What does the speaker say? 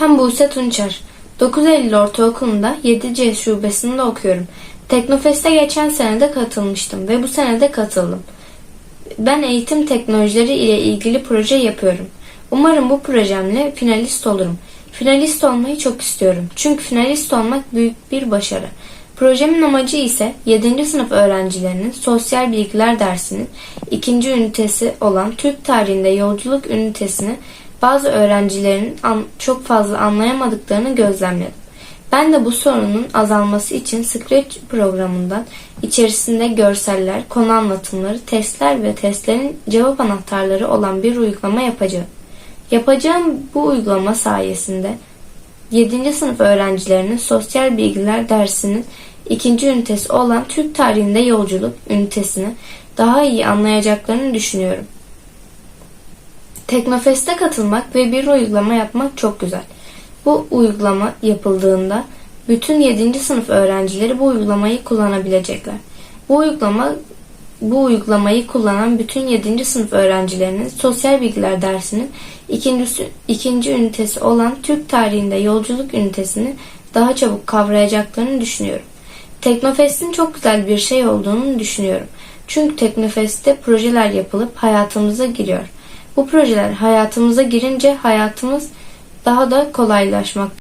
Ben Buse Tunçer. 9 Eylül Ortaokulu'nda 7C şubesinde okuyorum. Teknofest'e geçen sene de katılmıştım ve bu sene de katıldım. Ben eğitim teknolojileri ile ilgili proje yapıyorum. Umarım bu projemle finalist olurum. Finalist olmayı çok istiyorum. Çünkü finalist olmak büyük bir başarı. Projemin amacı ise 7. sınıf öğrencilerinin sosyal bilgiler dersinin ikinci ünitesi olan Türk tarihinde yolculuk ünitesini bazı öğrencilerin çok fazla anlayamadıklarını gözlemledim. Ben de bu sorunun azalması için Scratch programından içerisinde görseller, konu anlatımları, testler ve testlerin cevap anahtarları olan bir uygulama yapacağım. Yapacağım bu uygulama sayesinde 7. sınıf öğrencilerinin sosyal bilgiler dersinin ikinci ünitesi olan Türk tarihinde yolculuk ünitesini daha iyi anlayacaklarını düşünüyorum. Teknofest'e katılmak ve bir uygulama yapmak çok güzel. Bu uygulama yapıldığında bütün 7. sınıf öğrencileri bu uygulamayı kullanabilecekler. Bu uygulama bu uygulamayı kullanan bütün 7. sınıf öğrencilerinin sosyal bilgiler dersinin ikincisi, ikinci ünitesi olan Türk tarihinde yolculuk ünitesini daha çabuk kavrayacaklarını düşünüyorum. Teknofest'in çok güzel bir şey olduğunu düşünüyorum. Çünkü Teknofest'te projeler yapılıp hayatımıza giriyor. Bu projeler hayatımıza girince hayatımız daha da kolaylaşmak